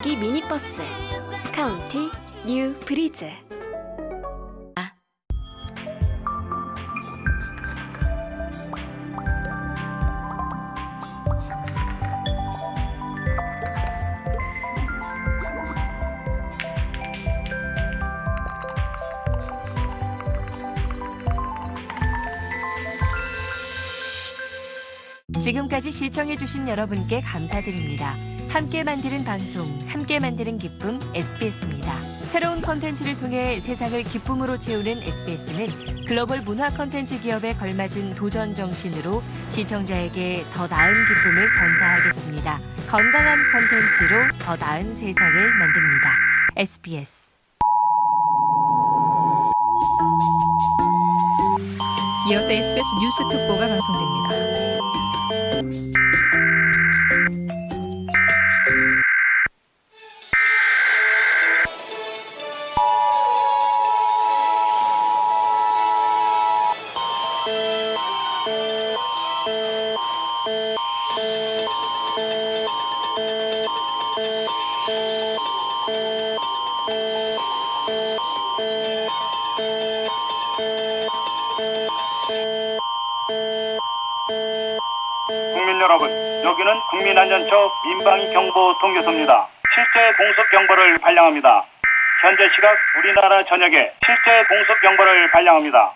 기 미니버스 카운티 뉴 브리즈 지금까지 시청해주신 여러분께 감사드립니다. 함께 만드는 방송, 함께 만드는 기쁨 SBS입니다. 새로운 컨텐츠를 통해 세상을 기쁨으로 채우는 SBS는 글로벌 문화 컨텐츠 기업에 걸맞은 도전 정신으로 시청자에게 더 나은 기쁨을 선사하겠습니다. 건강한 컨텐츠로 더 나은 세상을 만듭니다. SBS 이어서 SBS 뉴스 특보가 방송됩니다. 국민 여러분, 여기는 국민안전처 민방위 경보 통교소입니다. 실제 공습 경보를 발령합니다. 현재 시각 우리나라 전역에 실제 공습 경보를 발령합니다.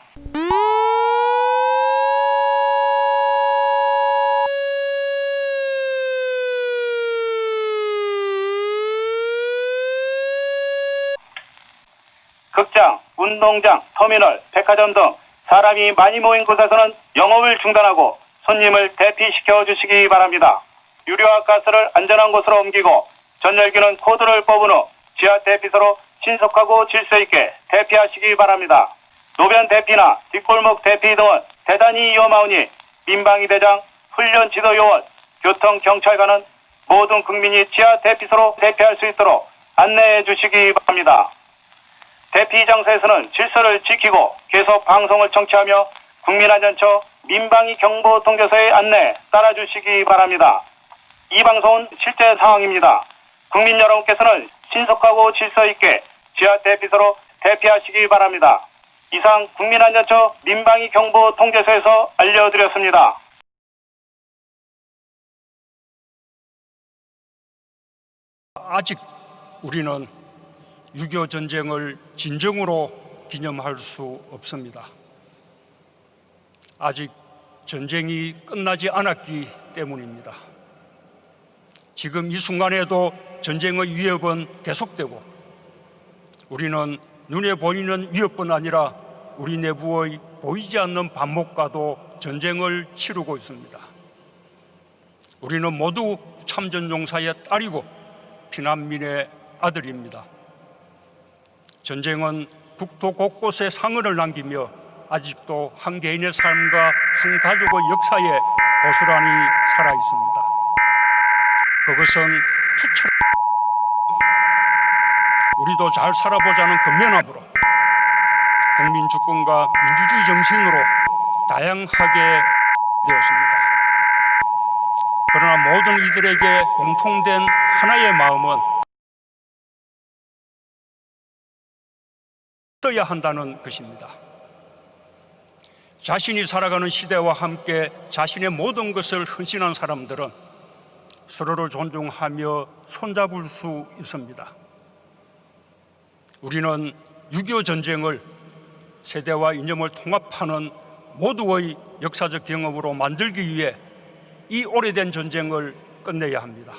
극장, 운동장, 터미널, 백화점 등 사람이 많이 모인 곳에서는 영업을 중단하고 손님을 대피시켜 주시기 바랍니다. 유료와 가스를 안전한 곳으로 옮기고 전열기는 코드를 뽑은 후 지하 대피소로 신속하고 질서 있게 대피하시기 바랍니다. 노변 대피나 뒷골목 대피 등은 대단히 위험하오니 민방위 대장, 훈련 지도 요원, 교통 경찰관은 모든 국민이 지하 대피소로 대피할 수 있도록 안내해 주시기 바랍니다. 대피 장소에서는 질서를 지키고 계속 방송을 청취하며 국민안전처 민방위 경보 통교소의 안내 따라주시기 바랍니다. 이 방송은 실제 상황입니다. 국민 여러분께서는 신속하고 질서 있게 지하 대피소로 대피하시기 바랍니다. 이상 국민안전처 민방위 경보 통제소에서 알려드렸습니다. 아직 우리는 6.25 전쟁을 진정으로 기념할 수 없습니다. 아직 전쟁이 끝나지 않았기 때문입니다. 지금 이 순간에도 전쟁의 위협은 계속되고 우리는 눈에 보이는 위협뿐 아니라 우리 내부의 보이지 않는 반목과도 전쟁을 치르고 있습니다. 우리는 모두 참전용사의 딸이고 피난민의 아들입니다. 전쟁은 국토 곳곳에 상흔을 남기며 아직도 한 개인의 삶과 한 가족의 역사에 고스란히 살아 있습니다. 그것은 투철 우리도 잘 살아보자는 근면함으로 국민 주권과 민주주의 정신으로 다양하게 되었습니다. 그러나 모든 이들에게 공통된 하나의 마음은 떠야 한다는 것입니다. 자신이 살아가는 시대와 함께 자신의 모든 것을 헌신한 사람들은 서로를 존중하며 손잡을 수 있습니다. 우리는 6.25 전쟁을 세대와 이념을 통합하는 모두의 역사적 경험으로 만들기 위해 이 오래된 전쟁을 끝내야 합니다.